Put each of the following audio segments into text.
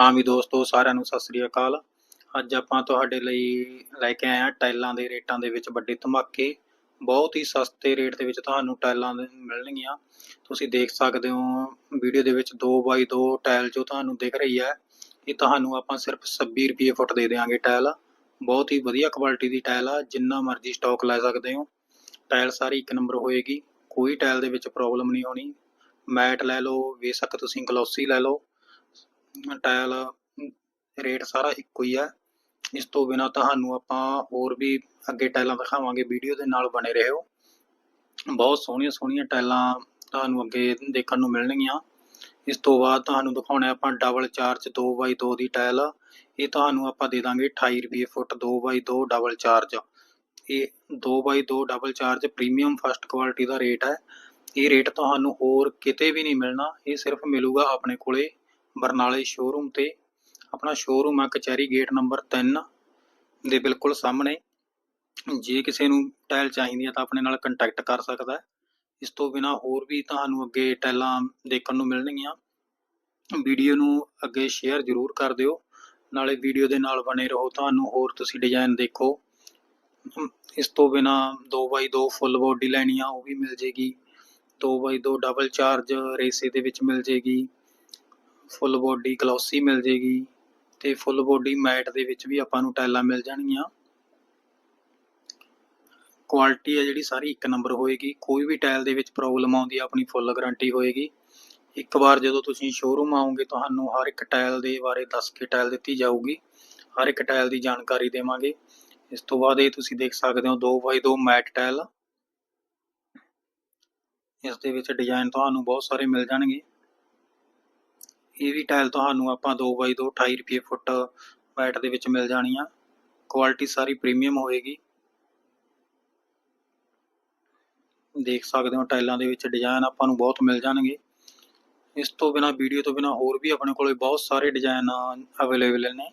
ਹਾਂ ਵੀ ਦੋਸਤੋ, ਸਾਰਿਆਂ ਨੂੰ ਸਤਿ ਸ੍ਰੀ ਅਕਾਲ। ਅੱਜ ਆਪਾਂ ਤੁਹਾਡੇ ਲਈ ਲੈ ਕੇ ਆਏ ਹਾਂ ਟਾਈਲਾਂ ਦੇ ਰੇਟਾਂ ਦੇ ਵਿੱਚ ਵੱਡੇ ਧਮਾਕੇ। ਬਹੁਤ ਹੀ ਸਸਤੇ ਰੇਟ ਦੇ ਵਿੱਚ ਤੁਹਾਨੂੰ ਟਾਈਲਾਂ ਦੇ ਮਿਲਣਗੀਆਂ। ਤੁਸੀਂ ਦੇਖ ਸਕਦੇ ਹੋ, ਵੀਡੀਓ ਦੇ ਵਿੱਚ 2x2 ਟਾਈਲ ਜੋ ਤੁਹਾਨੂੰ ਦਿਖ ਰਹੀ ਹੈ। ਇਹ ਤੁਹਾਨੂੰ ਆਪਾਂ ਸਿਰਫ 26 ਰੁਪਏ ਫੁੱਟ ਦੇ ਦੇਵਾਂਗੇ ਟਾਈਲ ਬਹੁਤ ਹੀ ਵਧੀਆ ਕੁਆਲਿਟੀ ਦੀ ਟਾਈਲ ਆ, ਜਿੰਨਾ ਮਰਜ਼ੀ ਸਟਾਕ ਲੈ ਸਕਦੇ ਹੋ। ਟਾਈਲ ਸਾਰੀ ਇੱਕ ਨੰਬਰ ਹੋਏਗੀ, ਕੋਈ ਟਾਈਲ ਦੇ ਵਿੱਚ ਪ੍ਰੋਬਲਮ ਨਹੀਂ ਹੋਣੀ। ਮੈਟ ਲੈ ਲਓ, ਬੇਸ਼ੱਕ ਤੁਸੀਂ ਗਲੋਸੀ ਲੈ ਲਓ। ਟਾਇਲ, ਰੇਟ ਸਾਰਾ ਇੱਕੋ ਹੀ ਹੈ ਇਸ ਤੋਂ ਬਿਨਾ ਤੁਹਾਨੂੰ ਆਪਾਂ ਹੋਰ ਵੀ ਅੱਗੇ ਟਾਇਲਾਂ ਦਿਖਾਵਾਂਗੇ, ਵੀਡੀਓ ਦੇ ਨਾਲ ਬਣੇ ਰਹੋ। ਬਹੁਤ ਸੋਹਣੀਆਂ ਸੋਹਣੀਆਂ ਟਾਇਲਾਂ ਤੁਹਾਨੂੰ ਅੱਗੇ ਦੇਖਣ ਨੂੰ ਮਿਲਣਗੀਆਂ। ਇਸ ਤੋਂ ਬਾਅਦ ਤੁਹਾਨੂੰ ਦਿਖਾਉਣਾ ਆਪਾਂ ਡਬਲ ਚਾਰਜ 2x2 ਦੀ ਟਾਇਲ। ਇਹ ਤੁਹਾਨੂੰ ਆਪਾਂ ਦੇ ਦਾਂਗੇ 28 ਰੁਪਏ ਫੁੱਟ 2x2 ਡਬਲ ਚਾਰਜ ਇਹ 2x2 double charge premium first quality ਦਾ ਰੇਟ ਹੈ। ਇਹ ਰੇਟ ਤੁਹਾਨੂੰ ਹੋਰ ਕਿਤੇ ਵੀ ਨਹੀਂ ਮਿਲਣਾ। ਇਹ ਸਿਰਫ ਮਿਲੂਗਾ ਆਪਣੇ ਕੋਲੇ। ਬਰਨਾਲੇ ਸ਼ੋਰੂਮ ਤੇ। ਆਪਣਾ ਸ਼ੋਰੂਮ ਆ ਕਚਹਿਰੀ ਗੇਟ ਨੰਬਰ 3 ਦੇ ਬਿਲਕੁਲ ਸਾਹਮਣੇ। ਜੇ ਕਿਸੇ ਨੂੰ ਟਾਇਲ ਚਾਹੀਦੀ ਹੈ ਤਾਂ ਆਪਣੇ ਨਾਲ ਕੰਟੈਕਟ ਕਰ ਸਕਦਾ ਹੈ। ਇਸ ਤੋਂ ਬਿਨਾ ਹੋਰ ਵੀ ਤੁਹਾਨੂੰ ਅੱਗੇ ਟਾਇਲਾਂ ਦੇਖਣ ਨੂੰ ਮਿਲਣਗੀਆਂ। ਵੀਡੀਓ ਨੂੰ ਅੱਗੇ ਸ਼ੇਅਰ ਜ਼ਰੂਰ ਕਰ ਦਿਓ। ਨਾਲੇ ਵੀਡੀਓ ਦੇ ਨਾਲ ਬਣੇ ਰਹੋ। ਤੁਹਾਨੂੰ ਹੋਰ ਤੁਸੀਂ ਡਿਜ਼ਾਈਨ ਦੇਖੋ। ਇਸ ਤੋਂ ਬਿਨਾ 2x2 ਫੁੱਲ ਬੋਡੀ ਲੈਣੀ ਆ, ਉਹ ਵੀ ਮਿਲ ਜੇਗੀ। 2x2 ਡਬਲ ਚਾਰਜ ਰੇਸੇ ਦੇ ਵਿੱਚ ਮਿਲ ਜੇਗੀ। ਫੁੱਲ ਬੋਡੀ ਗਲੋਸੀ ਮਿਲ ਜੇਗੀ ਤੇ ਫੁੱਲ ਬੋਡੀ ਮੈਟ ਦੇ ਵਿੱਚ ਵੀ ਆਪਾਂ ਨੂੰ ਟਾਈਲਾਂ ਮਿਲ ਜਾਣਗੀਆਂ। ਕੁਆਲਿਟੀ ਹੈ ਜਿਹੜੀ ਸਾਰੀ ਇੱਕ ਨੰਬਰ ਹੋਏਗੀ। ਕੋਈ ਵੀ ਟਾਈਲ ਦੇ ਵਿੱਚ ਪ੍ਰੋਬਲਮ ਆਉਂਦੀ ਆ ਆਪਣੀ ਫੁੱਲ ਗਾਰੰਟੀ ਹੋਏਗੀ। ਇੱਕ ਵਾਰ ਜਦੋਂ ਤੁਸੀਂ ਸ਼ੋਰੂਮ ਆਓਗੇ, ਤੁਹਾਨੂੰ ਹਰ ਇੱਕ ਟਾਈਲ ਦੇ ਬਾਰੇ ਦੱਸ ਕੇ ਟਾਈਲ ਦਿੱਤੀ ਜਾਊਗੀ। ਹਰ ਇੱਕ ਟਾਈਲ ਦੀ ਜਾਣਕਾਰੀ ਦੇਵਾਂਗੇ। ਇਸ ਤੋਂ ਬਾਅਦ ਇਹ ਤੁਸੀਂ ਦੇਖ ਸਕਦੇ ਹੋ 2x2 ਮੈਟ ਟਾਈਲ। ਇਸ ਦੇ ਵਿੱਚ ਡਿਜ਼ਾਈਨ ਤੁਹਾਨੂੰ ਬਹੁਤ ਸਾਰੇ ਮਿਲ ਜਾਣਗੇ। ਇਹ ਵੀ ਟਾਇਲ ਤੁਹਾਨੂੰ ਆਪਾਂ 2x2 28 ਰੁਪਏ ਫੁੱਟ ਮੈਟ ਦੇ ਵਿੱਚ ਮਿਲ ਜਾਣੀ ਆ। ਕੁਆਲਿਟੀ ਸਾਰੀ ਪ੍ਰੀਮੀਅਮ ਹੋਏਗੀ। ਦੇਖ ਸਕਦੇ ਹੋ ਟਾਈਲਾਂ ਦੇ ਵਿੱਚ ਡਿਜ਼ਾਈਨ ਆਪਾਂ ਨੂੰ ਬਹੁਤ ਮਿਲ ਜਾਣਗੇ। ਇਸ ਤੋਂ ਬਿਨਾ ਵੀਡੀਓ ਤੋਂ ਬਿਨਾ ਹੋਰ ਵੀ ਆਪਣੇ ਕੋਲੇ ਬਹੁਤ ਸਾਰੇ ਡਿਜ਼ਾਈਨ ਅਵੇਲੇਬਲ ਨੇ।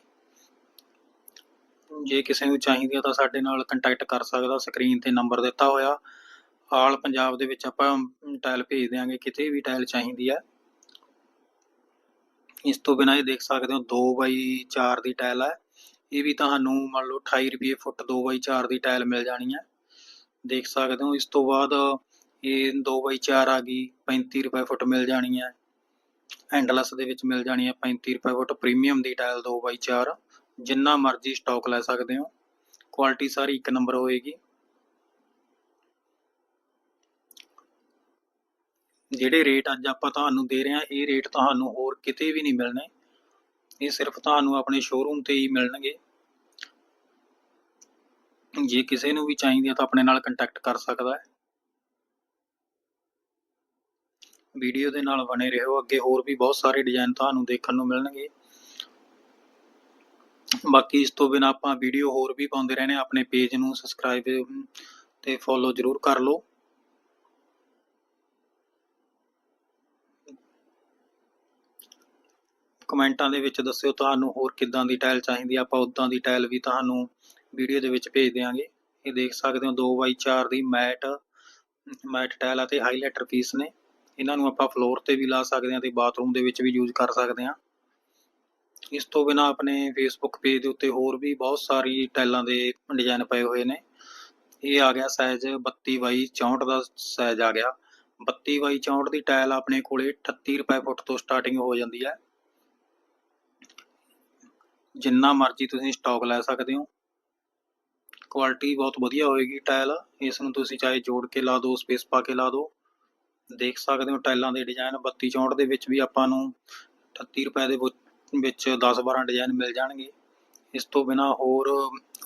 ਜੇ ਕਿਸੇ ਨੂੰ ਚਾਹੀਦੀ ਹੈ ਤਾਂ ਸਾਡੇ ਨਾਲ ਕੰਟੈਕਟ ਕਰ ਸਕਦਾ। ਸਕਰੀਨ ਤੇ ਨੰਬਰ ਦਿੱਤਾ ਹੋਇਆ। ਆਲ ਪੰਜਾਬ ਦੇ ਵਿੱਚ ਆਪਾਂ ਟਾਇਲ ਭੇਜ ਦਿਆਂਗੇ। ਕਿਤੇ ਵੀ ਟਾਇਲ ਚਾਹੀਦੀ ਹੈ ਇਸ ਤੋਂ ਬਿਨਾਂ ਇਹ ਦੇਖ ਸਕਦੇ ਹੋ 2x4 ਦੀ ਟਾਇਲ ਹੈ ਇਹ ਵੀ ਤੁਹਾਨੂੰ ਮੰਨ ਲਓ 28 ਰੁਪਏ ਫੁੱਟ 2x4 ਦੀ ਟਾਇਲ ਮਿਲ ਜਾਣੀ ਹੈ ਦੇਖ ਸਕਦੇ ਹੋ, ਇਸ ਤੋਂ ਬਾਅਦ ਇਹ 2x4 ਆ ਗਈ 35 ਰੁਪਏ ਫੁੱਟ ਮਿਲ ਜਾਣੀ ਹੈ ਐਂਡਲੈਸ ਦੇ ਵਿੱਚ ਮਿਲ ਜਾਣੀ ਹੈ 35 ਰੁਪਏ ਫੁੱਟ ਪ੍ਰੀਮੀਅਮ ਦੀ ਟਾਇਲ ਦੋ ਬਾਈ 2x4 ਜਿੰਨਾ ਮਰਜ਼ੀ ਸਟਾਕ ਲੈ ਸਕਦੇ ਹੋ। ਕੁਆਲਿਟੀ ਸਾਰੀ ਇੱਕ ਨੰਬਰ ਹੋਏਗੀ। ਜਿਹੜੇ ਰੇਟ ਅੱਜ ਆਪਾਂ ਤੁਹਾਨੂੰ ਦੇ ਰਹੇ ਹਾਂ, ਇਹ ਰੇਟ ਤੁਹਾਨੂੰ ਹੋਰ ਕਿਤੇ ਵੀ ਨਹੀਂ ਮਿਲਣੇ। ਇਹ ਸਿਰਫ ਤੁਹਾਨੂੰ ਆਪਣੇ ਸ਼ੋਰੂਮ ਤੇ ਹੀ ਮਿਲਣਗੇ। ਜੇ ਕਿਸੇ ਨੂੰ ਵੀ ਚਾਹੀਦੀ ਹੈ ਤਾਂ ਆਪਣੇ ਨਾਲ ਕੰਟੈਕਟ ਕਰ ਸਕਦਾ ਹੈ। ਵੀਡੀਓ ਦੇ ਨਾਲ ਬਣੇ ਰਹੋ, ਅੱਗੇ ਹੋਰ ਵੀ ਬਹੁਤ ਸਾਰੇ ਡਿਜ਼ਾਈਨ ਤੁਹਾਨੂੰ ਦੇਖਣ ਨੂੰ ਮਿਲਣਗੇ। ਬਾਕੀ ਇਸ ਤੋਂ ਬਿਨਾ ਆਪਾਂ ਵੀਡੀਓ ਹੋਰ ਵੀ ਪਾਉਂਦੇ ਰਹਿੰਦੇ ਹਾਂ ਆਪਣੇ ਪੇਜ ਨੂੰ ਸਬਸਕ੍ਰਾਈਬ ਤੇ ਫੋਲੋ ਜ਼ਰੂਰ ਕਰ ਲਓ। ਕਮੈਂਟਾਂ ਦੇ ਵਿੱਚ ਦੱਸਿਓ ਤੁਹਾਨੂੰ ਹੋਰ ਕਿੱਦਾਂ ਦੀ ਟਾਇਲ ਚਾਹੀਦੀ ਆ, ਆਪਾਂ ਉਦਾਂ ਦੀ ਟਾਇਲ ਵੀ ਤੁਹਾਨੂੰ ਵੀਡੀਓ ਦੇ ਵਿੱਚ ਭੇਜ ਦਿਆਂਗੇ। ਇਹ ਦੇਖ ਸਕਦੇ ਹੋ 2x4 ਦੀ ਮੈਟ ਮੈਟ ਟਾਇਲ ਅਤੇ ਹਾਈਲਾਈਟਰ ਪੀਸ ਨੇ। ਇਹਨਾਂ ਨੂੰ ਆਪਾਂ ਫਲੋਰ ਤੇ ਵੀ ਲਾ ਸਕਦੇ ਹਾਂ ਤੇ ਬਾਥਰੂਮ ਦੇ ਵਿੱਚ ਵੀ ਯੂਜ਼ ਕਰ ਸਕਦੇ ਹਾਂ ਇਸ ਤੋਂ ਬਿਨਾ ਆਪਣੇ ਫੇਸਬੁੱਕ ਪੇਜ ਦੇ ਉੱਤੇ ਹੋਰ ਵੀ ਬਹੁਤ ਸਾਰੀ ਟਾਈਲਾਂ ਦੇ ਡਿਜ਼ਾਈਨ ਪਏ ਹੋਏ ਨੇ। ਇਹ ਆ ਗਿਆ ਸਾਈਜ਼ 32 ਬਾਈ 64 ਦਾ ਸਾਈਜ਼ ਆ ਗਿਆ। 32 ਬਾਈ 64 ਦੀ ਟਾਈਲ ਆਪਣੇ ਕੋਲੇ 38 ਰੁਪਏ ਫੁੱਟ ਤੋਂ ਸਟਾਰਟਿੰਗ ਹੋ ਜਾਂਦੀ ਹੈ ਜਿੰਨਾ ਮਰਜ਼ੀ ਤੁਸੀਂ ਸਟਾਕ ਲੈ ਸਕਦੇ ਹੋ। ਕੁਆਲਿਟੀ ਬਹੁਤ ਵਧੀਆ ਹੋਏਗੀ ਟਾਇਲ ਇਸ ਨੂੰ ਤੁਸੀਂ ਚਾਹੇ ਜੋੜ ਕੇ ਲਾ ਦਿਓ ਸਪੇਸ ਪਾ ਕੇ ਲਾ ਦਿਓ ਦੇਖ ਸਕਦੇ ਹੋ ਟਾਇਲਾਂ ਦੇ ਡਿਜ਼ਾਈਨ 32 64 ਦੇ ਵਿੱਚ ਵੀ ਆਪਾਂ ਨੂੰ 38 ਰੁਪਏ ਦੇ ਵਿੱਚ 10-12 ਡਿਜ਼ਾਈਨ ਮਿਲ ਜਾਣਗੇ। ਇਸ ਤੋਂ ਬਿਨਾ ਹੋਰ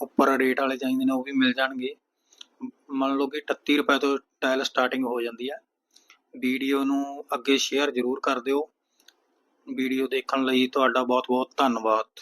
ਉੱਪਰ ਰੇਟ ਵਾਲੇ ਚਾਹੀਦੇ ਨੇ ਉਹ ਵੀ ਮਿਲ ਜਾਣਗੇ। ਮੰਨ ਲਓ ਕਿ 38 ਰੁਪਏ ਤੋਂ ਟਾਇਲ ਸਟਾਰਟਿੰਗ ਹੋ ਜਾਂਦੀ ਹੈ। ਵੀਡੀਓ ਨੂੰ ਅੱਗੇ ਸ਼ੇਅਰ ਜ਼ਰੂਰ ਕਰ ਦਿਓ। ਵੀਡੀਓ ਦੇਖਣ ਲਈ ਤੁਹਾਡਾ ਬਹੁਤ ਬਹੁਤ ਧੰਨਵਾਦ।